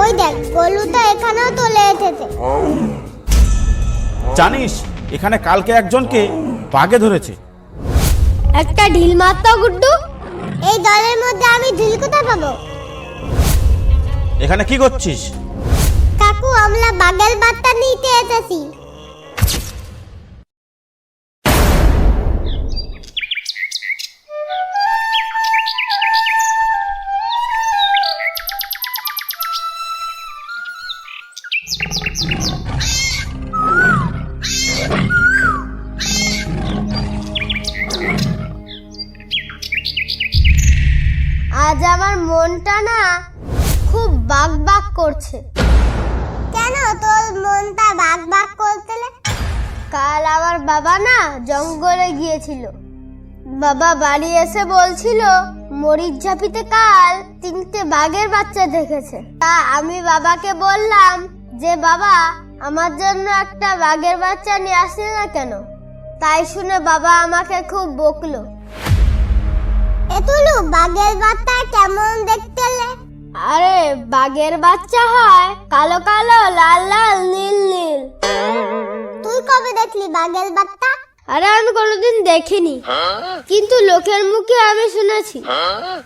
ওই দেখ গলু এখানেও চলে এসেছে। জানিস এখানে কালকে একজনকে বাগে ধরেছে। একটা ঢিল মারতো গুড্ডু। এই দলের মধ্যে আমি ঢিল কোথায় পাবো? এখানে কি করছিস? কাকু আমরা বাগের বার্তা আজ আমার মনটা না খুব বাক বাক করছে। কেন তোর মনটা বাগ বাগ করতেলে কাল আমার বাবা না জঙ্গলে গিয়েছিল। বাবা বাড়ি এসে বলছিল মরিচ ঝাপিতে কাল তিনটে বাঘের বাচ্চা দেখেছে। তা আমি বাবাকে বললাম যে বাবা আমার জন্য একটা বাঘের বাচ্চা নিয়ে আসলে না কেন? তাই শুনে বাবা আমাকে খুব বকলো। এতুলু বাগের বার্তা কেমন দেখতেলে আরে বাঘের বাচ্চা হয় কালো কালো লাল লাল নীল নীল। তুই কবে দেখলি বাগের বার্তা আরে আমি কোনোদিন দেখিনি। কিন্তু লোকের মুখে আমি শুনেছি।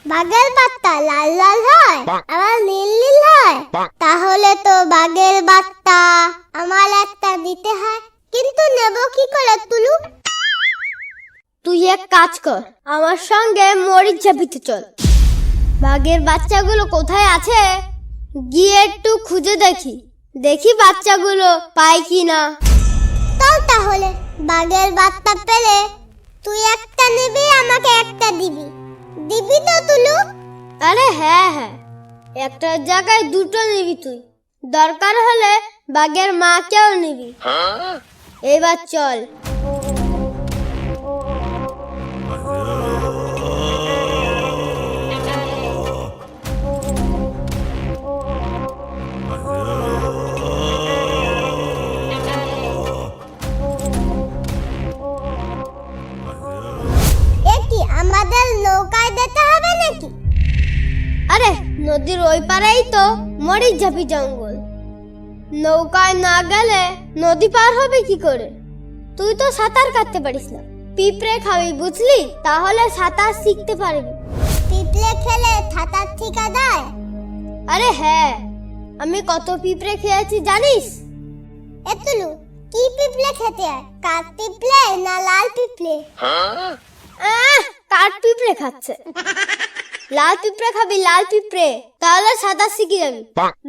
বাঘের বার্তা লাল লাল হয় আবার নীল নীল হয়? তাহলে তো বাঘের বার্তা কাজ কর। আমার সঙ্গে মরিচ ঝাপিতে চল। বাঘের বাচ্চাগুলো কোথায় আছে? গিয়ে একটু খুঁজে দেখি। দেখি বাচ্চাগুলো পাই কি না চল তাহলে বাগের বার্তা পেলে তুই একটা নিবি আমাকে একটা দিবি। দিবি তো তুলু? আরে হ্যাঁ হ্যাঁ। একটা জায়গায় দুটো নিবি তুই। দরকার হলে বাঘের মাকেও নিবি। এবার চল। ওই পারেই তো মরিচ ঝাপি জঙ্গল। নৌকায় না গেলে নদী পার হবে কি করে? তুই তো সাঁতার কাটতে পারিস না। পিঁপড়ে খাবি বুঝলি? তাহলে সাঁতার শিখতে পারবি। পিপলে খেলে থাতার ঠিকা দেয় আরে হ্যাঁ আমি কত পিঁপড়ে খেয়েছি জানিস? এতুলু কি পিপলে খেতে হয়? কাঠ পিপলে না লাল আহ, কাঠ পিঁপড়ে খাচ্ছে। লাল পিঁপড়ে খাবি লাল পিঁপড়ে। তাহলে সাঁতার শিখি যাবি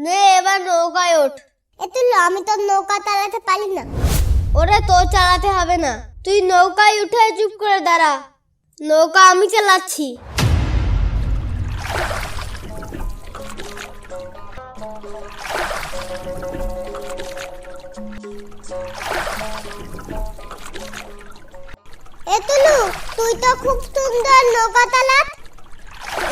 নে এবার নৌকায় ওঠ। এতুলু আমি তো নৌকা চালাতে পারি না। ওরে তোর চালাতে হবে না। তুই নৌকায় উঠে চুপ করে দাঁড়া। নৌকা আমি চালাচ্ছি। এতুলু তুই তো খুব সুন্দর নৌকা চালাত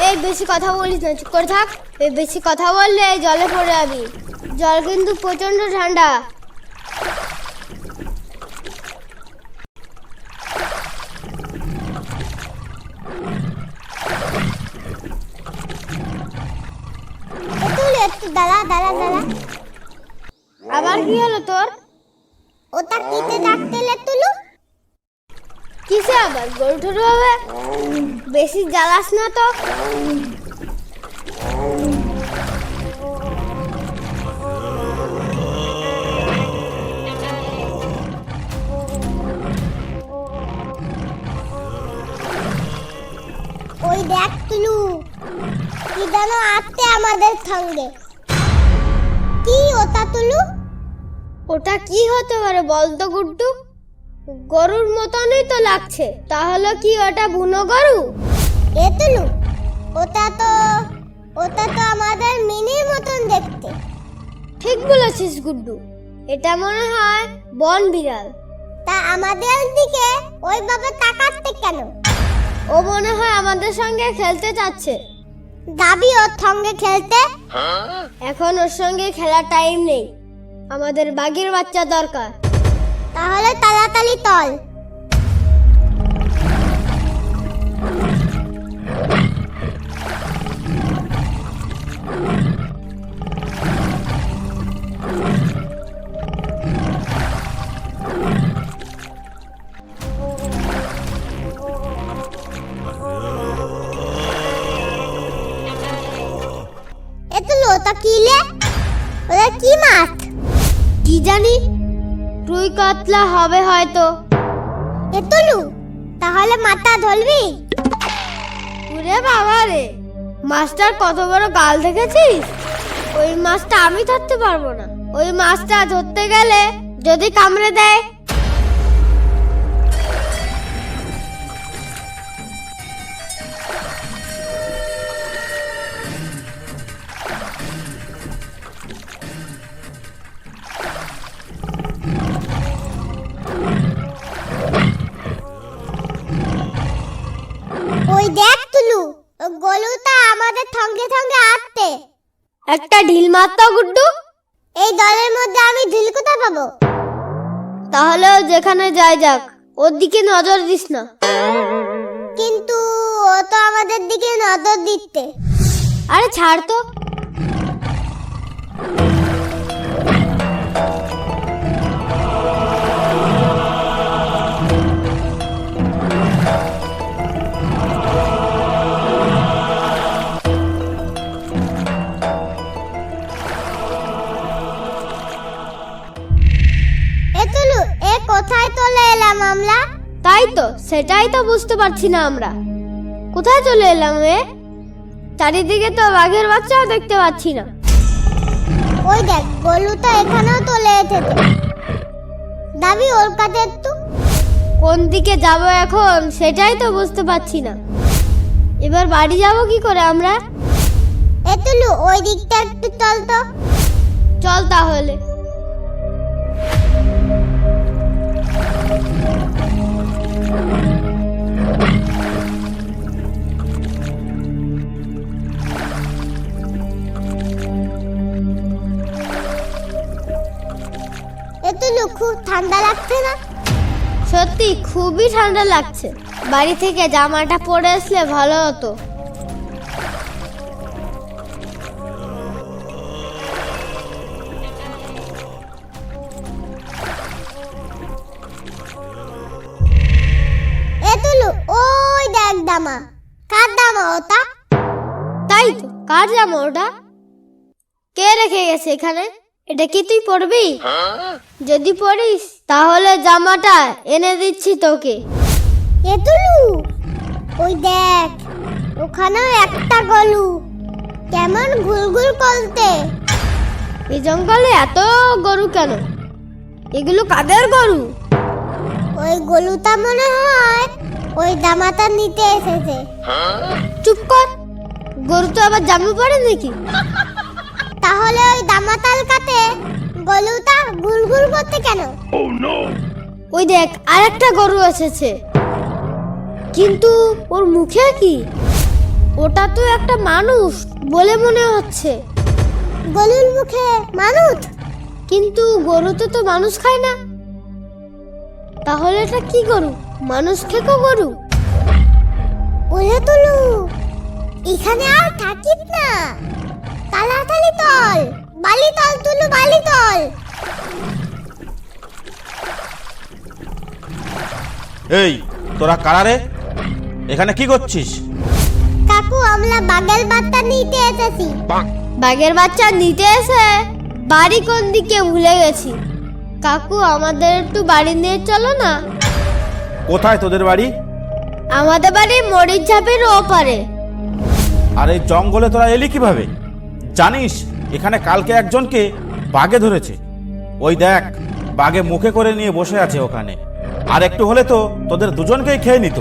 এই বেশি কথা বলিস না, চুপ করে থাক। এই বেশি কথা বললে জলে পড়ে যাবি। জল কিন্তু প্রচণ্ড ঠান্ডা। দাঁড়া দাঁড়া দাঁড়া। আবার কি হলো তোর? ওটা কিতে ডাকতেলে তুলু। কিসে আবার গরু টরু হবে বেশি জ্বালাস না তো। ওই দেখ তুলু কি যেন আসতে আমাদের সঙ্গে। কি ওটা তুলু ওটা কি হতে পারে বলতো গুড্ডু? গরুর মতনই তো লাগছে। তাহলে কি ওটা বুনো গরু? এ তুলু ওটা তো ওটা তো আমাদের মিনির মতন দেখতে। ঠিক বলেছিস গুড্ডু। এটা মনে হয় বন বিড়াল। তা আমাদের দিকে ওইভাবে তাকাচ্ছে কেন? ও মনে হয় আমাদের সঙ্গে খেলতে চাচ্ছে। যাবি ওর সঙ্গে খেলতে? এখন ওর সঙ্গে খেলার টাইম নেই। আমাদের বাঘের বাচ্চা দরকার। তাহলে তাড়াতাড়ি তল। ওরা কি মাছ? কি জানি? রুই কাতলা হবে হয়তো। এতুলু তাহলে মাথা ধরবি? ওরে বাবা রে মাছটার কত বড় গাল দেখেছিস? ওই মাছটা আমি ধরতে পারব না। ওই মাছটা ধরতে গেলে যদি কামড়ে দেয় ওই দেখ তুলু গলুটা আমাদের সঙ্গে সঙ্গে আসতে একটা ঢিল মারতো গুড্ডু? এই দলের মধ্যে আমি ঢিল কোথায় পাবো? তাহলে ও যেখানে যায় যাক ওর দিকে নজর দিস না। কিন্তু ও তো আমাদের দিকে নজর দিচ্ছে। আরে ছাড় তো। কোথায় চলে এলাম আমরা? তাই তো সেটাই তো বুঝতে পারছি না আমরা। কোথায় চলে এলাম এ? চারিদিকে তো বাঘের বাচ্চাও দেখতে পাচ্ছি না। ওই দেখ গলুটা এখানেও চলে এসেছে। দাবি ওর কাছে একটু। কোন দিকে যাব এখন সেটাই তো বুঝতে পারছি না। এবার বাড়ি যাব কি করে আমরা? এ তুলু ওই দিকটা একটু চল তো। চল তাহলে। ঠান্ডা লাগছে না? সত্যি খুবই ঠান্ডা লাগছে। বাড়ি থেকে জামাটা পরে আসলে ভালো হতো। এ তুলু ওই দেখ দামা কার দামা ওটা? তাই তো কার জামা ওটা? কে রেখে গেছে এখানে? এটা কি তুই পরবি? যদি পরিস তাহলে জামাটা এনে দিচ্ছি তোকে। এ তুলু ওই দেখ ওখানেও একটা গলু। কেমন ঘুরঘুর করতে এই জঙ্গলে এত গরু কেন? এগুলো কাদের গরু? ওই গলুটা মনে হয় ওই দামাটা নিতে এসেছে। চুপ কর গরু তো আবার জামা পড়ে নাকি? তাহলে ওই দামাতাল কাতে গলুটা ঘুরঘুর করতে কেন? ওই দেখ আরেকটা গরু এসেছে। কিন্তু ওর মুখে কি? ওটা তো একটা মানুষ বলে মনে হচ্ছে। গলুর মুখে মানুষ? কিন্তু গরুতে তো মানুষ খায় না। তাহলে এটা কি গরু? মানুষ খেকো গরু? ওরে তুলু এখানে আর থাকিস না। তাড়াতাড়ি তল। বালি তল তুলু বালি তল। এই তোরা কারারে এখানে কি করছিস? কাকু আমরা বাগের বার্তা নিতে এসেছি। বাঘের বাচ্চা নিতে এসে বাড়ি কোন দিকে ভুলে গেছি। কাকু আমাদের একটু বাড়ি নিয়ে চলো না। কোথায় তোদের বাড়ি? আমাদের বাড়ি মরিচ ঝাপের ওপারে। আর এই জঙ্গলে তোরা এলি কীভাবে? জানিস, এখানে কালকে একজনকে বাঘে ধরেছে। ওই দেখ বাঘে মুখে করে নিয়ে বসে আছে ওখানে। আর একটু হলে তো তোদের দুজনকেই খেয়ে নিত।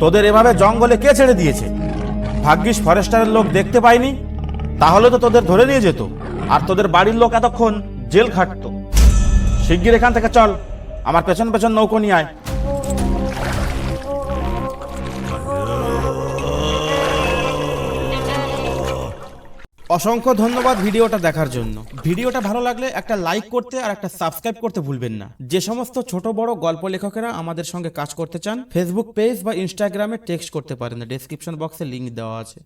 তোদের এভাবে জঙ্গলে কে ছেড়ে দিয়েছে? ভাগ্যিস ফরেস্টারের লোক দেখতে পায়নি তাহলে তো তোদের ধরে নিয়ে যেত। আর তোদের বাড়ির লোক এতক্ষণ জেল খাটতো। শিগগির এখান থেকে চল, আমার পেছন পেছন নৌকো নিয়ে আয়। অসংখ্য ধন্যবাদ ভিডিওটা দেখার জন্য। ভিডিওটা ভালো লাগলে একটা লাইক করতে আর একটা সাবস্ক্রাইব করতে ভুলবেন না। যে সমস্ত ছোট, বড় গল্প লেখকেরা আমাদের সঙ্গে কাজ করতে চান ফেসবুক পেজ বা ইনস্টাগ্রামে টেক্সট করতে পারেন। ডেসক্রিপশন বক্সে লিঙ্ক দেওয়া আছে।